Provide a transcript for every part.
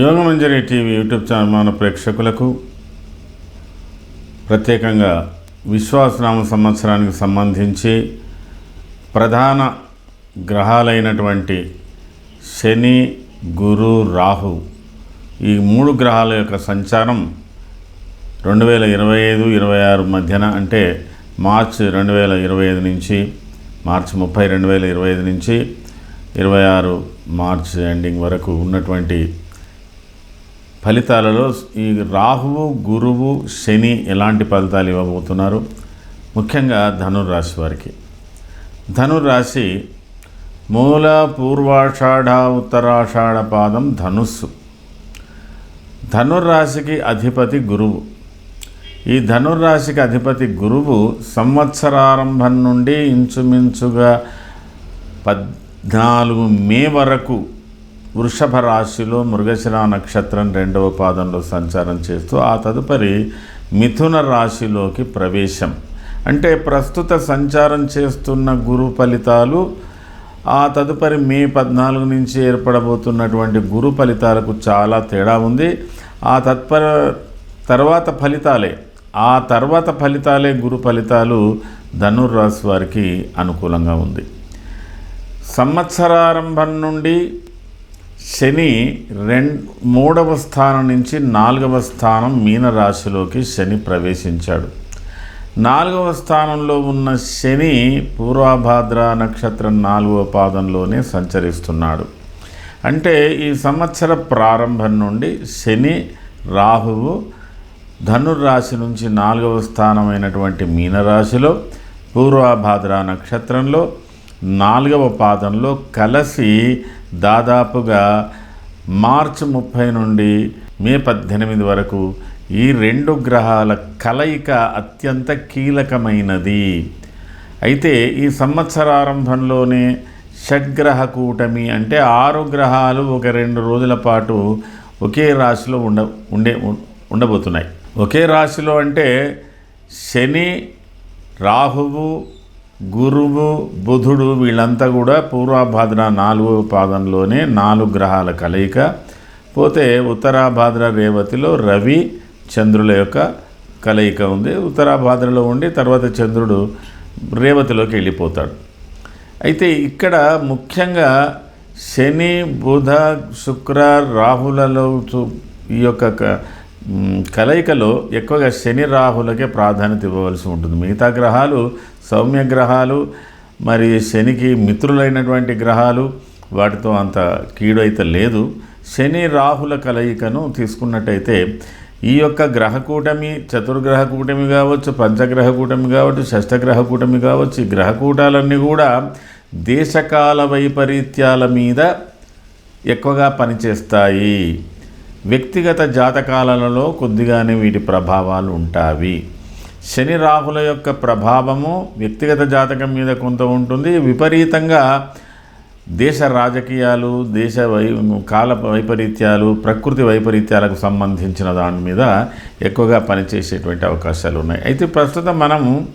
Yogamanjari TV YouTube channel మన ప్రేక్షకులకు ప్రత్యేకంగా విశ్వాసనామ సంవత్సరానికి సంబంధించి ప్రధాన గ్రహాలైనటువంటి శని గురు రాహు ఈ మూడు గ్రహాల యొక్క సంచారం రెండు వేల ఇరవై ఐదు ఇరవై ఆరు మధ్యన అంటే మార్చ్ రెండు వేల ఇరవై ఐదు నుంచి మార్చ్ ముప్పై రెండు వేల ఇరవై ఐదు నుంచి ఇరవై ఆరు మార్చ్ ఎండింగ్ వరకు ఉన్నటువంటి ఫలితాలలో ఈ రాహువు గురువు శని ఎలాంటి ఫలితాలు ఇవ్వబోతున్నారు? ముఖ్యంగా ధనుర్రాశి వారికి. ధనుర్రాశి మూల పూర్వాషాఢ ఉత్తరాషాఢ పాదం ధనుస్సు. ధనుర్రాశికి అధిపతి గురువు. ఈ ధనుర్రాశికి అధిపతి గురువు సంవత్సరారంభం నుండి ఇంచుమించుగా పద్నాలుగు మే వరకు వృషభ రాశిలో మృగశిర నక్షత్రం రెండవ పాదంలో సంచారం చేస్తూ ఆ తదుపరి మిథున రాశిలోకి ప్రవేశం. అంటే ప్రస్తుత సంచారం చేస్తున్న గురు ఫలితాలు ఆ తదుపరి మే పద్నాలుగు నుంచి ఏర్పడబోతున్నటువంటి గురు ఫలితాలకు చాలా తేడా ఉంది. ఆ తత్పర తర్వాత ఫలితాలే ఆ తర్వాత ఫలితాలే గురు ఫలితాలు ధనుర్రాశి వారికి అనుకూలంగా ఉంది. సంవత్సరారంభం నుండి శని రెండు మూడవ స్థానం నుంచి నాలుగవ స్థానం మీనరాశిలోకి శని ప్రవేశించాడు. నాలుగవ స్థానంలో ఉన్న శని పూర్వభాద్ర నక్షత్రం నాలుగవ పాదంలోనే సంచరిస్తున్నాడు. అంటే ఈ సంవత్సర ప్రారంభం నుండి శని రాహువు ధనుర్రాశి నుంచి నాలుగవ స్థానమైనటువంటి మీనరాశిలో పూర్వభాద్ర నక్షత్రంలో నాలుగవ పాదంలో కలిసి దాదాపుగా మార్చి ముప్పై నుండి మే పద్దెనిమిది వరకు ఈ రెండు గ్రహాల కలయిక అత్యంత కీలకమైనది. అయితే ఈ సంవత్సరారంభంలోనే షడ్గ్రహ కూటమి అంటే ఆరు గ్రహాలు ఒక రెండు రోజుల పాటు ఒకే రాశిలో ఉండ ఉండే ఉండబోతున్నాయి. ఒకే రాశిలో అంటే శని రాహువు గురువు బుధుడు వీళ్ళంతా కూడా పూర్వభాద్ర నాలుగవ పాదంలోనే నాలుగు గ్రహాల కలయిక. పోతే ఉత్తరాభాద్ర రేవతిలో రవి చంద్రుల యొక్క కలయిక ఉంది. ఉత్తరాభాద్రలో ఉండి తర్వాత చంద్రుడు రేవతిలోకి వెళ్ళిపోతాడు. అయితే ఇక్కడ ముఖ్యంగా శని బుధ శుక్ర రాహులలో ఈ యొక్క క- కలయికలో ఎక్కువగా శని రాహులకే ప్రాధాన్యత ఇవ్వవలసి ఉంటుంది. మిగతా గ్రహాలు సౌమ్య గ్రహాలు మరి శనికి మిత్రులైనటువంటి గ్రహాలు వాటితో అంత కీడు అయితే లేదు. శని రాహుల కలయికను తీసుకున్నట్టయితే ఈ యొక్క గ్రహకూటమి చతుర్గ్రహ కూటమి కావచ్చు పంచగ్రహ కూటమి కావచ్చు షష్టగ్రహ కూటమి కావచ్చు ఈ గ్రహకూటాలన్నీ కూడా దేశకాల వైపరీత్యాల మీద ఎక్కువగా పనిచేస్తాయి. వ్యక్తిగత జాతకాలలో కొద్దిగానే వీటి ప్రభావాలు ఉంటాయి. శని రాహుల యొక్క ప్రభావము వ్యక్తిగత జాతకం మీద కొంత ఉంటుంది. విపరీతంగా దేశ రాజకీయాలు దేశ వై కాల వైపరీత్యాలు ప్రకృతి వైపరీత్యాలకు సంబంధించిన దాని మీద ఎక్కువగా పనిచేసేటువంటి అవకాశాలు ఉన్నాయి అయితే ప్రస్తుతం మనం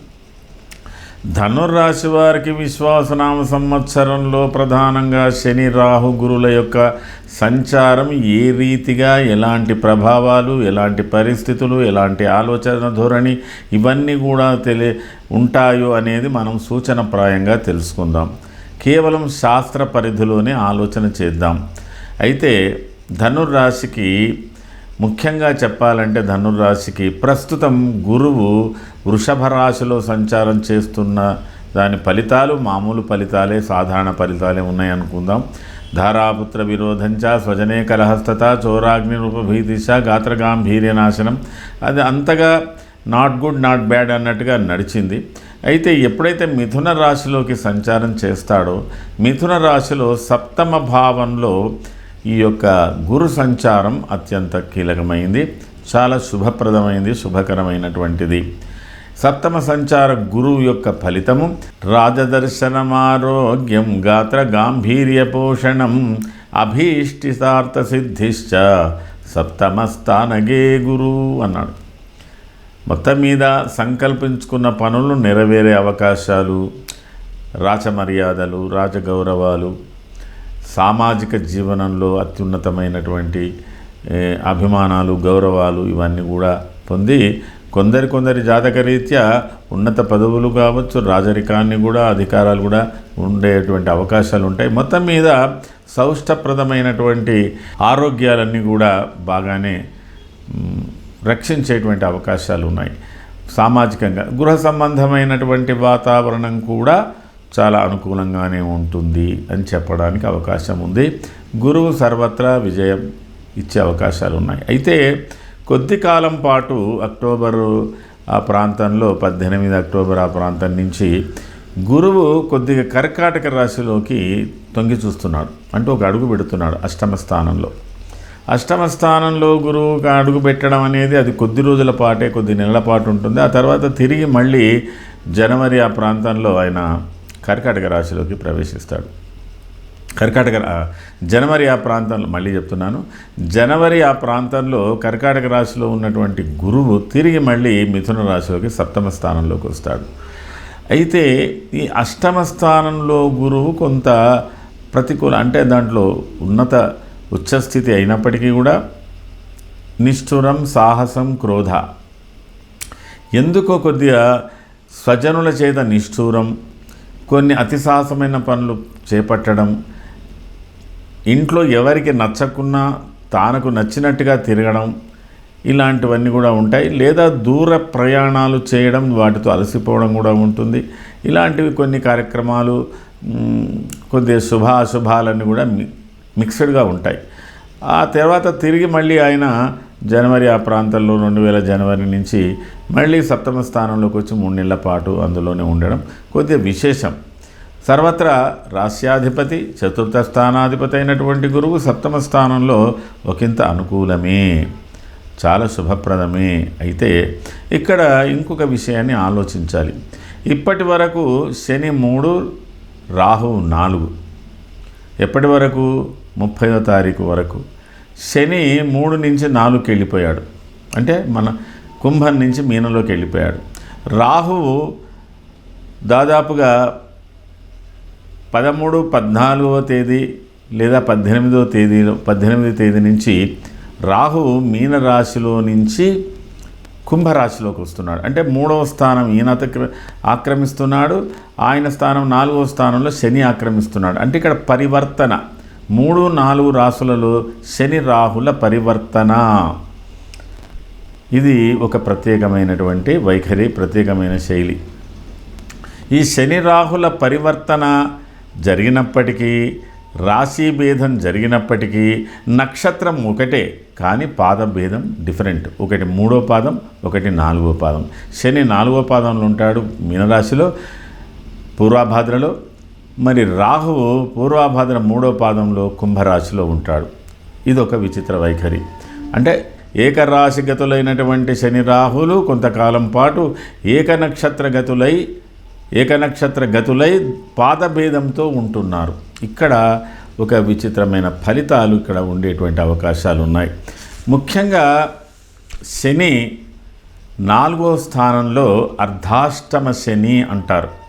ధనుర్రాశి వారికి విశ్వాసనామ సంవత్సరంలో ప్రధానంగా శని రాహు గురుల యొక్క సంచారం ఏ రీతిగా ఎలాంటి ప్రభావాలు ఎలాంటి పరిస్థితులు ఎలాంటి ఆలోచన ధోరణి ఇవన్నీ కూడా తెలి ఉంటాయో అనేది మనం సూచనప్రాయంగా తెలుసుకుందాం. కేవలం శాస్త్ర పరిధిలోనే ఆలోచన చేద్దాం. అయితే ధనుర్రాశికి ముఖ్యంగా చెప్పాలంటే ధనుర్రాశికి ప్రస్తుతం గురువు వృషభ రాశిలో సంచారం చేస్తున్న దాని ఫలితాలు మామూలు ఫలితాలే సాధారణ ఫలితాలే ఉన్నాయనుకుందాం ధారాపుత్ర విరోధంచ స్వజనే కలహస్తత చోరాగ్ని రూపభీతిశ గాత్రగాంభీర్యనాశనం. అది అంతగా నాట్ గుడ్ నాట్ బ్యాడ్ అన్నట్టుగా నడిచింది. అయితే ఎప్పుడైతే మిథున రాశిలోకి సంచారం చేస్తాడో మిథున రాశిలో సప్తమ భావంలో ఈ యొక్క గురు సంచారం అత్యంత కీలకమైంది. చాలా శుభప్రదమైంది శుభకరమైనటువంటిది. సప్తమ సంచార గురువు యొక్క ఫలితము రాజదర్శనమారోగ్యం గాత్ర గాంభీర్య పోషణం అభీష్టితార్థ సిద్ధిశ్చ సప్తమస్థానగే గురు అన్నాడు. మొత్తం మీద సంకల్పించుకున్న పనులు నెరవేరే అవకాశాలు రాచమర్యాదలు రాజగౌరవాలు సామాజిక జీవనంలో అత్యున్నతమైనటువంటి అభిమానాలు గౌరవాలు ఇవన్నీ కూడా పొంది కొందరి కొందరి జాతకరీత్యా ఉన్నత పదవులు కావచ్చు రాజరికాన్ని కూడా అధికారాలు కూడా ఉండేటువంటి అవకాశాలు ఉంటాయి. మొత్తం మీద సౌష్టప్రదమైనటువంటి ఆరోగ్యాలన్నీ కూడా బాగానే రక్షించేటువంటి అవకాశాలు ఉన్నాయి సామాజికంగా గృహ సంబంధమైనటువంటి వాతావరణం కూడా చాలా అనుకూలంగానే ఉంటుంది అని చెప్పడానికి అవకాశం ఉంది. గురువు సర్వత్రా విజయం ఇచ్చే అవకాశాలు ఉన్నాయి అయితే కొద్ది కాలం పాటు అక్టోబరు ఆ ప్రాంతంలో పద్దెనిమిది అక్టోబర్ ఆ ప్రాంతం నుంచి గురువు కొద్దిగా కర్కాటక రాశిలోకి తొంగి చూస్తున్నాడు. అంటే ఒక అడుగు పెడుతున్నాడు అష్టమ స్థానంలో. అష్టమ స్థానంలో గురువుగా అడుగు పెట్టడం అనేది అది కొద్ది రోజుల పాటే కొద్ది నెలల పాటు ఉంటుంది. ఆ తర్వాత తిరిగి మళ్ళీ జనవరి ఆ ప్రాంతంలో ఆయన కర్కాటక రాశిలోకి ప్రవేశిస్తాడు. కర్కాటక జనవరి ఆ ప్రాంతంలో మళ్ళీ చెప్తున్నాను. జనవరి ఆ ప్రాంతంలో కర్కాటక రాశిలో ఉన్నటువంటి గురువు తిరిగి మళ్ళీ మిథున రాశిలోకి సప్తమ స్థానంలోకి వస్తాడు. అయితే ఈ అష్టమ స్థానంలో గురువు కొంత ప్రతికూల అంటే దాంట్లో ఉన్నత ఉచ్చస్థితి అయినప్పటికీ కూడా నిష్ఠురం సాహసం క్రోధ. ఎందుకో కొద్దిగా స్వజనుల చేత నిష్ఠూరం కొన్ని అతి సాహసమైన పనులు చేపట్టడం ఇంట్లో ఎవరికి నచ్చకున్నా తానకు నచ్చినట్టుగా తిరగడం ఇలాంటివన్నీ కూడా ఉంటాయి. లేదా దూర ప్రయాణాలు చేయడం వాటితో అలసిపోవడం కూడా ఉంటుంది. ఇలాంటివి కొన్ని కార్యక్రమాలు కొద్దిగా శుభ అశుభాలన్నీ కూడా మిక్స్డ్గా ఉంటాయి. ఆ తర్వాత తిరిగి మళ్ళీ ఆయన జనవరి ఆ ప్రాంతంలో రెండు వేల జనవరి నుంచి మళ్ళీ సప్తమ స్థానంలోకి వచ్చి మూడు నెలల పాటు అందులోనే ఉండడం కొద్దిగా విశేషం. సర్వత్రా రాస్యాధిపతి చతుర్థ స్థానాధిపతి అయినటువంటి గురువు సప్తమ స్థానంలో ఒకంత అనుకూలమే చాలా శుభప్రదమే. అయితే ఇక్కడ ఇంకొక విషయాన్ని ఆలోచించాలి. ఇప్పటి వరకు శని మూడు రాహు నాలుగు. ఎప్పటి వరకు? ముప్పైవ తారీఖు వరకు. శని మూడు నుంచి నాలుగుకి వెళ్ళిపోయాడు. అంటే మన కుంభం నుంచి మీనంలోకి వెళ్ళిపోయాడు. రాహువు దాదాపుగా పదమూడు పద్నాలుగవ తేదీ లేదా పద్దెనిమిదవ తేదీలో పద్దెనిమిది తేదీ నుంచి రాహు మీనరాశిలో నుంచి కుంభరాశిలోకి వస్తున్నాడు. అంటే మూడవ స్థానం ఈయన ఆక్రమిస్తున్నాడు. ఆయన స్థానం నాలుగవ స్థానంలో శని ఆక్రమిస్తున్నాడు. అంటే ఇక్కడ పరివర్తన. మూడు నాలుగు రాసులలో శని రాహుల పరివర్తన. ఇది ఒక ప్రత్యేకమైనటువంటి వైఖరి ప్రత్యేకమైన శైలి. ఈ శని రాహుల పరివర్తన జరిగినప్పటికీ రాశి భేదం జరిగినప్పటికీ నక్షత్రం ఒకటే కానీ పాద భేదం డిఫరెంట్ ఒకటి మూడో పాదం ఒకటి నాలుగో పాదం. శని నాలుగో పాదంలో ఉంటాడు మీనరాశిలో పూర్వాభాద్రలో మరి రాహువు పూర్వాభాద్ర మూడో పాదంలో కుంభరాశిలో ఉంటాడు. ఇది ఒక విచిత్ర వైఖరి. అంటే ఏకరాశి గతులైనటువంటి శని రాహులు కొంతకాలం పాటు ఏకనక్షత్ర గతులై ఏకనక్షత్ర గతులై పాదభేదంతో ఉంటున్నారు. ఇక్కడ ఒక విచిత్రమైన ఫలితాలు ఇక్కడ ఉండేటువంటి అవకాశాలు ఉన్నాయి ముఖ్యంగా శని నాలుగో స్థానంలో అర్ధాష్టమ శని అంటారు.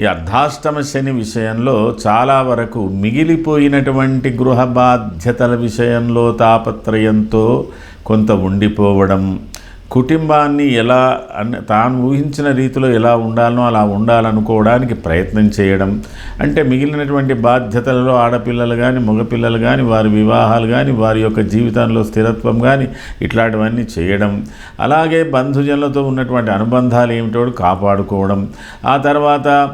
ఈ అర్ధాష్టమ శని విషయంలో చాలా వరకు మిగిలిపోయినటువంటి గృహ బాధ్యతల విషయంలో తాపత్రయంతో కొంత ఉండిపోవడం కుటుంబాన్ని ఎలా అన్- తాను ఊహించిన రీతిలో ఎలా ఉండాలనో అలా ఉండాలనుకోవడానికి ప్రయత్నం చేయడం. అంటే మిగిలినటువంటి బాధ్యతలలో ఆడపిల్లలు కానీ మగపిల్లలు కానీ వారి వివాహాలు కానీ వారి యొక్క జీవితంలో స్థిరత్వం కానీ ఇట్లాంటివన్నీ చేయడం. అలాగే బంధుజనులతో ఉన్నటువంటి అనుబంధాలు ఏమిటో కాపాడుకోవడం. ఆ తర్వాత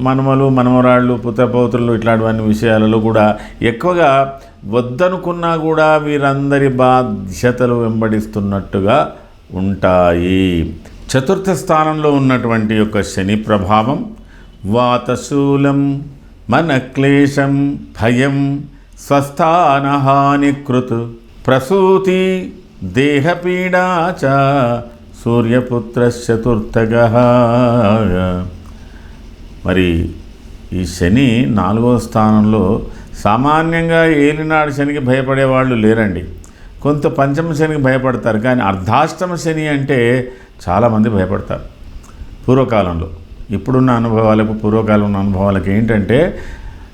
మనమలు మనమరాళ్ళు పుత్రపౌత్రులు ఇట్లాంటివన్నీ విషయాలలో కూడా ఎక్కువగా వద్దనుకున్నా కూడా వీరందరి బాధ్యతలు వెంబడిస్తున్నట్టుగా ఉంటాయి. చతుర్థ స్థానంలో ఉన్నటువంటి యొక్క శని ప్రభావం వాతశూలం మన క్లేశం భయం స్వస్థానహానికృత్ ప్రసూతి దేహపీడా చ సూర్యపుత్రచతుర్థగ మరి ఈ శని నాలుగో స్థానంలో సామాన్యంగా ఏలినాడు శనికి భయపడే వాళ్ళు లేరండి. కొంత పంచమ శనికి భయపడతారు కానీ అర్ధాష్టమ శని అంటే చాలామంది భయపడతారు. పూర్వకాలంలో ఇప్పుడున్న అనుభవాలకు పూర్వకాలం ఉన్న అనుభవాలకు ఏంటంటే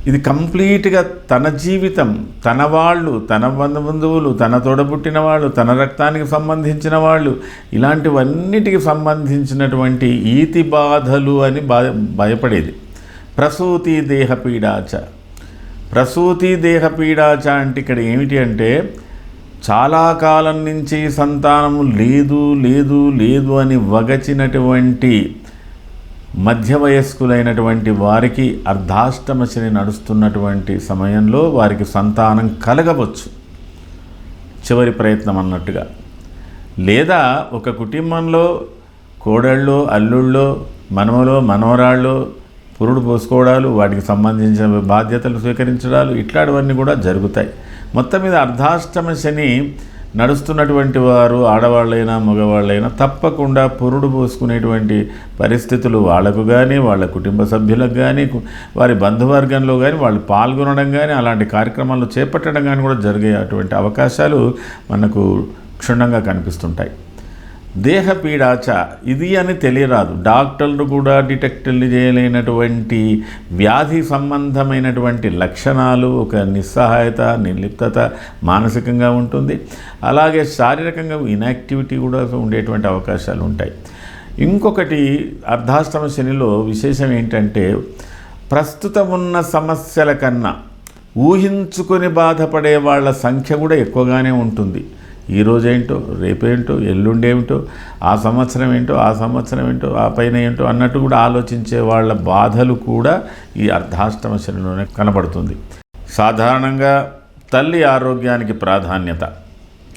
ఇది కంప్లీట్గా తన జీవితం తన వాళ్ళు తన బంధు బంధువులు తన తోడబుట్టిన వాళ్ళు తన రక్తానికి సంబంధించిన వాళ్ళు ఇలాంటివన్నిటికి సంబంధించినటువంటి ఈతి బాధలు అని భయ భయపడేది. ప్రసూతి దేహపీడాచ. ప్రసూతి దేహపీడాచ అంటే ఇక్కడ ఏమిటి అంటే చాలా కాలం నుంచి సంతానం లేదు లేదు లేదు అని వగచినటువంటి మధ్య వయస్కులైనటువంటి వారికి అర్ధాష్టమ శని నడుస్తున్నటువంటి సమయంలో వారికి సంతానం కలగవచ్చు. చివరి ప్రయత్నం అన్నట్టుగా. లేదా ఒక కుటుంబంలో కోడళ్ళు అల్లుళ్ళు మనములో మనవరాళ్ళు పురుడు పోసుకోవడాలు వాటికి సంబంధించిన బాధ్యతలు స్వీకరించడాలు ఇట్లాంటివన్నీ కూడా జరుగుతాయి. మొత్తం మీద అర్ధాష్టమ శని నడుస్తున్నటువంటి వారు ఆడవాళ్ళైనా మగవాళ్ళైనా తప్పకుండా పురుడు పోసుకునేటువంటి పరిస్థితులు వాళ్ళకు కానీ వాళ్ళ కుటుంబ సభ్యులకు కానీ వారి బంధువర్గంలో కానీ వాళ్ళు పాల్గొనడం కానీ అలాంటి కార్యక్రమాలు చేపట్టడం కానీ కూడా జరిగే అటువంటి అవకాశాలు మనకు క్షుణ్ణంగా కనిపిస్తుంటాయి. దేహపీడాచ ఇది అని తెలియరాదు. డాక్టర్లు కూడా డిటెక్టర్లు చేయలేనటువంటి వ్యాధి సంబంధమైనటువంటి లక్షణాలు ఒక నిస్సహాయత నిర్లిప్తత మానసికంగా ఉంటుంది. అలాగే శారీరకంగా ఇన్యాక్టివిటీ కూడా ఉండేటువంటి అవకాశాలు ఉంటాయి. ఇంకొకటి అర్ధాష్టమ శనిలో విశేషం ఏంటంటే ప్రస్తుతం ఉన్న సమస్యల కన్నా ఊహించుకొని బాధపడే వాళ్ళ సంఖ్య కూడా ఎక్కువగానే ఉంటుంది. ఈరోజేంటో రేపేంటో ఎల్లుండేమిటో ఆ సంవత్సరం ఏంటో ఆ సంవత్సరం ఏంటో ఆ పైన ఏంటో అన్నట్టు కూడా ఆలోచించే వాళ్ళ బాధలు కూడా ఈ అర్ధాష్టమ శనిలోనే కనబడుతుంది. సాధారణంగా తల్లి ఆరోగ్యానికి ప్రాధాన్యత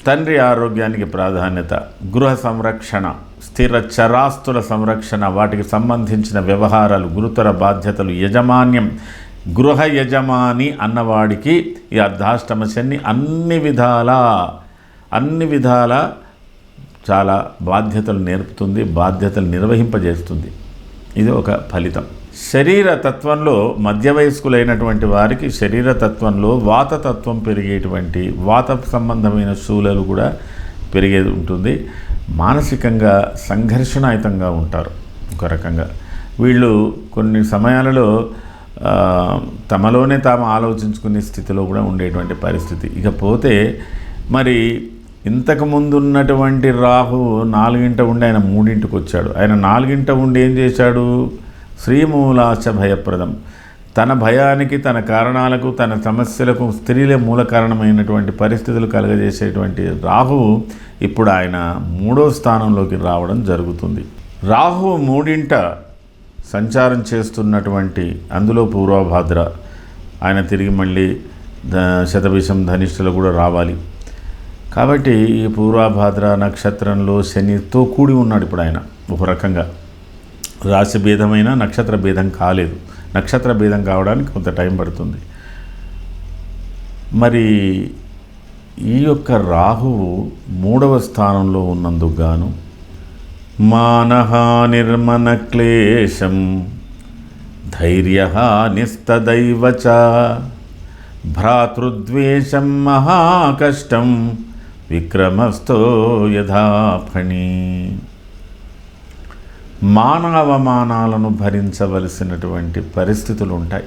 తండ్రి ఆరోగ్యానికి ప్రాధాన్యత గృహ సంరక్షణ స్థిర చరాస్తుల సంరక్షణ వాటికి సంబంధించిన వ్యవహారాలు గురుతర బాధ్యతలు యజమాన్యం గృహ యజమాని అన్నవాడికి ఈ అర్ధాష్టమ శని అన్ని విధాలా అన్ని విధాల చాలా బాధ్యతలు నేర్పుతుంది బాధ్యతలు నిర్వహింపజేస్తుంది. ఇది ఒక ఫలితం. శరీర తత్వంలో మధ్య వయస్కులైనటువంటి వారికి శరీర తత్వంలో వాతతత్వం పెరిగేటువంటి వాత సంబంధమైన శూలలు కూడా పెరిగేది ఉంటుంది. మానసికంగా సంఘర్షణాయుతంగా ఉంటారు ఒక రకంగా. వీళ్ళు కొన్ని సమయాలలో తమలోనే తాము ఆలోచించుకునే స్థితిలో కూడా ఉండేటువంటి పరిస్థితి. ఇకపోతే మరి ఇంతకు ముందు ఉన్నటువంటి రాహు నాలుగింట ఉండి ఆయన మూడింటికి వచ్చాడు ఆయన నాలుగింట ఉండి ఏం చేశాడు? శ్రీమూలాశ భయప్రదం. తన భయానికి తన కారణాలకు తన సమస్యలకు స్త్రీలే మూల కారణమైనటువంటి పరిస్థితులు కలగజేసేటువంటి రాహు ఇప్పుడు ఆయన మూడో స్థానంలోకి రావడం జరుగుతుంది. రాహు మూడింట సంచారం చేస్తున్నటువంటి అందులో పూర్వభాద్ర. ఆయన తిరిగి మళ్ళీ ద శతభిషం ధనిష్ఠులు కూడా రావాలి. కాబట్టి ఈ పూర్వభాద్ర నక్షత్రంలో శనితో కూడి ఉన్నాడు ఇప్పుడు ఆయన. ఒక రకంగా. రాశి భేదమైన నక్షత్ర భేదం కాలేదు. నక్షత్ర భేదం కావడానికి కొంత టైం పడుతుంది. మరి ఈ యొక్క రాహువు మూడవ స్థానంలో ఉన్నందుకు గాను మానహానిర్మన క్లేశం ధైర్య నిస్తదైవచ భ్రాతృద్వేషం మహాకష్టం విక్రమస్తో యథాఫణి మానవమానాలను భరించవలసినటువంటి పరిస్థితులు ఉంటాయి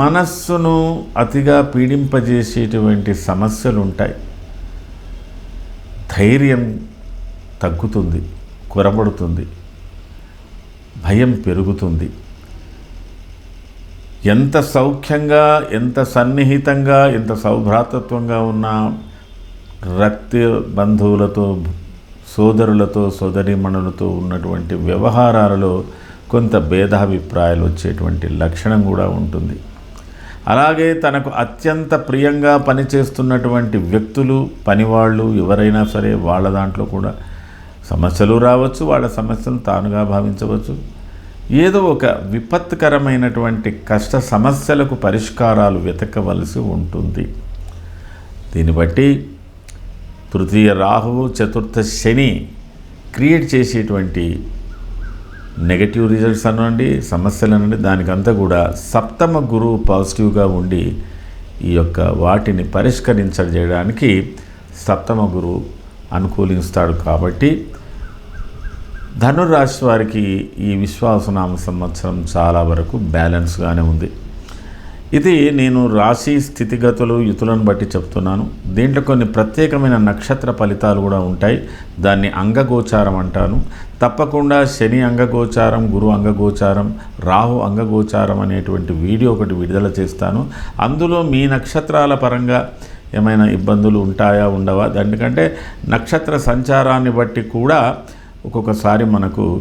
మనస్సును అతిగా పీడింపజేసేటువంటి సమస్యలు ఉంటాయి ధైర్యం తగ్గుతుంది కొరబడుతుంది భయం పెరుగుతుంది. ఎంత సౌఖ్యంగా ఎంత సన్నిహితంగా ఎంత సౌభ్రాతత్వంగా ఉన్నా రక్త బంధువులతో సోదరులతో సోదరీమణులతో ఉన్నటువంటి వ్యవహారాలలో కొంత భేదాభిప్రాయాలు వచ్చేటువంటి లక్షణం కూడా ఉంటుంది. అలాగే తనకు అత్యంత ప్రియంగా పనిచేస్తున్నటువంటి వ్యక్తులు పనివాళ్ళు ఎవరైనా సరే వాళ్ళ దాంట్లో కూడా సమస్యలు రావచ్చు వాళ్ళ సమస్యలు తానుగా భావించవచ్చు. ఏదో ఒక విపత్కరమైనటువంటి కష్ట సమస్యలకు పరిష్కారాలు వెతకవలసి ఉంటుంది. దీన్ని బట్టి తృతీయ రాహువు చతుర్థ శని క్రియేట్ చేసేటువంటి నెగటివ్ రిజల్ట్స్ అనండి సమస్యలు అనండి దానికంతా కూడా సప్తమ గురువు పాజిటివ్గా ఉండి ఈ యొక్క వాటిని పరిష్కరించజేయడానికి సప్తమ గురువు అనుకూలిస్తాడు కాబట్టి ధనురాశి వారికి ఈ విశ్వాసనామ సంవత్సరం చాలా వరకు బ్యాలెన్స్గానే ఉంది. ఇది నేను రాశి స్థితిగతులు యుతులను బట్టి చెప్తున్నాను. దీంట్లో కొన్ని ప్రత్యేకమైన నక్షత్ర ఫలితాలు కూడా ఉంటాయి. దాన్ని అంగగోచారం అంటాను. తప్పకుండా శని అంగగోచారం గురు అంగగోచారం రాహు అంగగోచారం అనేటువంటి వీడియో ఒకటి విడుదల చేస్తాను. అందులో మీ నక్షత్రాల పరంగా ఏమైనా ఇబ్బందులు ఉంటాయా ఉండవా? దానికంటే నక్షత్ర సంచారాన్ని బట్టి కూడా ఒక్కొక్కసారి మనకు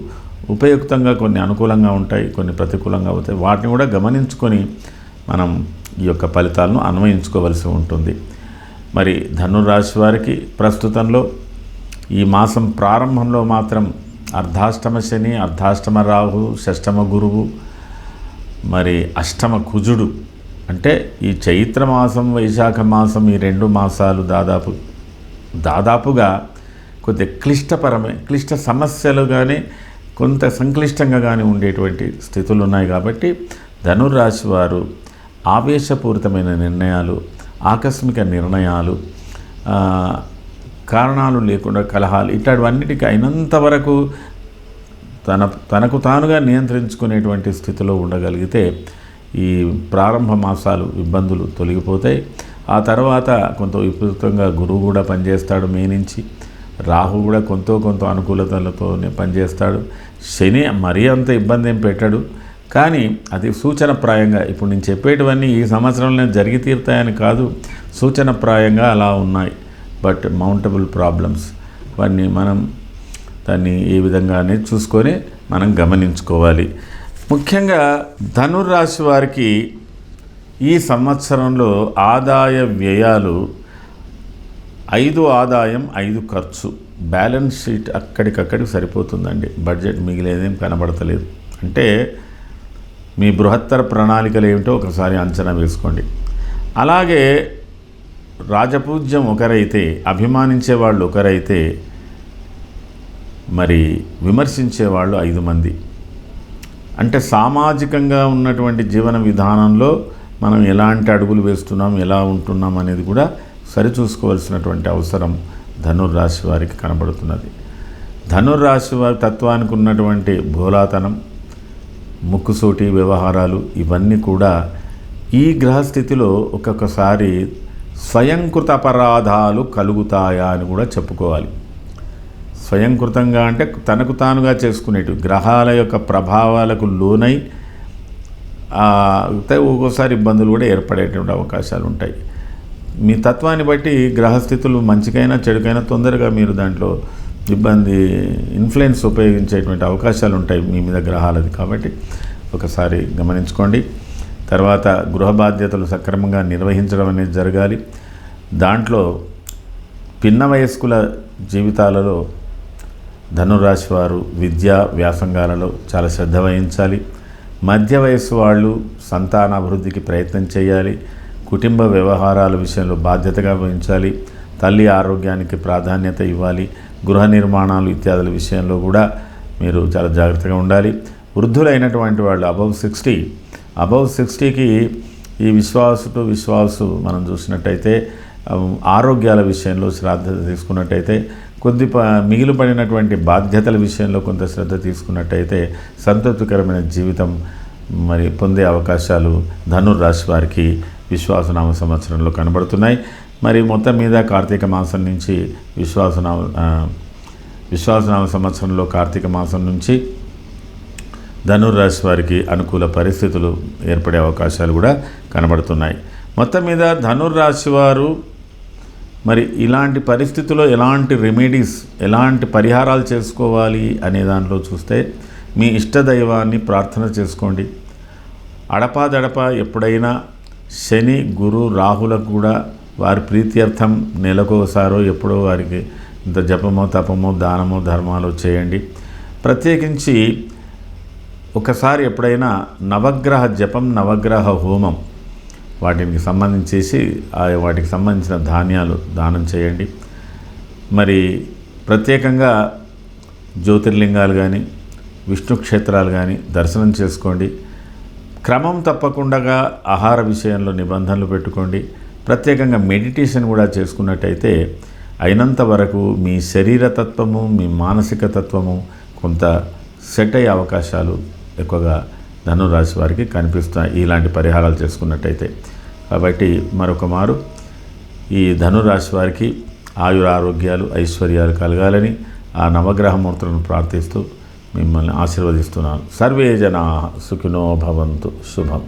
ఉపయుక్తంగా కొన్ని అనుకూలంగా ఉంటాయి కొన్ని ప్రతికూలంగా అవుతాయి. వాటిని కూడా గమనించుకొని మనం ఈ యొక్క ఫలితాలను అన్వయించుకోవలసి ఉంటుంది. మరి ధనురాశి వారికి ప్రస్తుతంలో ఈ మాసం ప్రారంభంలో మాత్రం అర్ధాష్టమ శని అర్ధాష్టమ రాహు షష్టమ గురువు మరి అష్టమ కుజుడు అంటే ఈ చైత్ర మాసం వైశాఖ మాసం ఈ రెండు మాసాలు దాదాపు దాదాపుగా కొద్ది క్లిష్టపరమే క్లిష్ట సమస్యలు కానీ కొంత సంక్లిష్టంగా కానీ ఉండేటువంటి స్థితులు ఉన్నాయి కాబట్టి ధనుర్రాశి వారు ఆవేశపూరితమైన నిర్ణయాలు ఆకస్మిక నిర్ణయాలు కారణాలు లేకుండా కలహాలు ఇట్లాంటివన్నిటికీ అయినంత వరకు తన తనకు తానుగా నియంత్రించుకునేటువంటి స్థితిలో ఉండగలిగితే ఈ ప్రారంభ మాసాలు ఇబ్బందులు తొలగిపోతాయి. ఆ తర్వాత కొంత విపరీతంగా గురువు కూడా పనిచేస్తాడు మే నుంచి రాహు కూడా కొంత కొంత అనుకూలతలతోనే పనిచేస్తాడు. శని మరీ అంత ఇబ్బంది ఏం పెట్టాడు. కానీ అది సూచనప్రాయంగా ఇప్పుడు నేను చెప్పేటివన్నీ ఈ సంవత్సరంలో జరిగి తీరుతాయని కాదు సూచనప్రాయంగా అలా ఉన్నాయి. బట్ మౌంటబుల్ ప్రాబ్లమ్స్ వాటిని మనం దాన్ని ఏ విధంగా అనేది చూసుకొని మనం గమనించుకోవాలి. ముఖ్యంగా ధనుర్రాశి వారికి ఈ సంవత్సరంలో ఆదాయ వ్యయాలు ఐదు ఆదాయం ఐదు ఖర్చు. బ్యాలెన్స్ షీట్ అక్కడికక్కడికి సరిపోతుందండి. బడ్జెట్ మిగిలేదేం కనబడతలేదు. అంటే మీ బృహత్తర ప్రణాళికలు ఏమిటో ఒకసారి అంచనా వేసుకోండి. అలాగే రాజపూజ్యం ఒకరైతే అభిమానించే వాళ్ళు ఒకరైతే మరి విమర్శించే వాళ్ళు ఐదు మంది. అంటే సామాజికంగా ఉన్నటువంటి జీవన విధానంలో మనం ఎలాంటి అడుగులు వేస్తున్నాం ఎలా ఉంటున్నాం అనేది కూడా సరిచూసుకోవాల్సినటువంటి అవసరం ధనుర్రాశి వారికి కనబడుతున్నది. ధనుర్రాశి వారి తత్వానికి ఉన్నటువంటి భోలాతనం ముక్కుసూటి వ్యవహారాలు ఇవన్నీ కూడా ఈ గ్రహస్థితిలో ఒక్కొక్కసారి స్వయంకృత అపరాధాలు కలుగుతాయా అని కూడా చెప్పుకోవాలి. స్వయంకృతంగా అంటే తనకు తానుగా చేసుకునేటివి గ్రహాల యొక్క ప్రభావాలకు లోనై ఒక్కోసారి ఇబ్బందులు కూడా ఏర్పడేటువంటి అవకాశాలు ఉంటాయి. మీ తత్వాన్ని బట్టి గ్రహస్థితులు మంచికైనా చెడుకైనా తొందరగా మీరు దాంట్లో ఇబ్బంది ఇన్ఫ్లుయెన్స్ ఉపయోగించేటువంటి అవకాశాలు ఉంటాయి మీ మీద గ్రహాలది కాబట్టి ఒకసారి గమనించుకోండి. తర్వాత గృహ బాధ్యతలు సక్రమంగా నిర్వహించడం అనేది జరగాలి. దాంట్లో పిన్న వయస్కుల జీవితాలలో ధనురాశి వారు విద్యా వ్యాసంగాలలో చాలా శ్రద్ధ వహించాలి. మధ్య వయస్సు వాళ్ళు సంతానాభివృద్ధికి ప్రయత్నం చేయాలి. కుటుంబ వ్యవహారాల విషయంలో బాధ్యతగా వహించాలి. తల్లి ఆరోగ్యానికి ప్రాధాన్యత ఇవ్వాలి. గృహ నిర్మాణాలు ఇత్యాదుల విషయంలో కూడా మీరు చాలా జాగ్రత్తగా ఉండాలి. వృద్ధులైనటువంటి వాళ్ళు అబౌవ్ సిక్స్టీ అబౌవ్ సిక్స్టీకి ఈ విశ్వాసు టు విశ్వాసు మనం చూసినట్టయితే ఆరోగ్యాల విషయంలో శ్రద్ధ తీసుకున్నట్టయితే కొద్ది ప మిగిలి పడినటువంటి బాధ్యతల విషయంలో కొంత శ్రద్ధ తీసుకున్నట్టయితే సంతృప్తికరమైన జీవితం మరి పొందే అవకాశాలు ధనుర్రాశి వారికి విశ్వాసనామ సంవత్సరంలో కనబడుతున్నాయి. మరి మొత్తం మీద కార్తీక మాసం నుంచి విశ్వాసనామ విశ్వాసనామ సంవత్సరంలో కార్తీక మాసం నుంచి ధనుర్రాశి వారికి అనుకూల పరిస్థితులు ఏర్పడే అవకాశాలు కూడా కనబడుతున్నాయి. మొత్తం మీద ధనుర్రాశి వారు మరి ఇలాంటి పరిస్థితుల్లో ఎలాంటి రెమెడీస్ ఎలాంటి పరిహారాలు చేసుకోవాలి అనే దాంట్లో చూస్తే మీ ఇష్టదైవాన్ని ప్రార్థన చేసుకోండి. అడపాదడప ఎప్పుడైనా శని గురు రాహులకు కూడా వారి ప్రీత్యర్థం నెలకోసారో ఎప్పుడో వారికి ఇంత జపమో తపమో దానమో ధర్మాలు చేయండి. ప్రత్యేకించి ఒకసారి ఎప్పుడైనా నవగ్రహ జపం నవగ్రహ హోమం వాటికి సంబంధించేసి ఆ వాటికి సంబంధించిన ధాన్యాలు దానం చేయండి. మరి ప్రత్యేకంగా జ్యోతిర్లింగాలు కానీ విష్ణు క్షేత్రాలు కానీ దర్శనం చేసుకోండి. క్రమం తప్పకుండా ఆహార విషయంలో నిబంధనలు పెట్టుకోండి. ప్రత్యేకంగా మెడిటేషన్ కూడా చేసుకున్నట్టయితే అయినంత వరకు మీ శరీర తత్వము మీ మానసిక తత్వము కొంత సెట్ అయ్యే అవకాశాలు ఎక్కువగా ధనురాశి వారికి కనిపిస్తాయి ఇలాంటి పరిహారాలు చేసుకున్నట్టయితే. కాబట్టి మరొక మారు ఈ ధనురాశి వారికి ఆయురారోగ్యాలు ఐశ్వర్యాలు కలగాలని ఆ నవగ్రహమూర్తులను ప్రార్థిస్తూ మిమ్మల్ని ఆశీర్వదిస్తున్నాను. సర్వే జనా సుఖినో భవంతు. శుభం.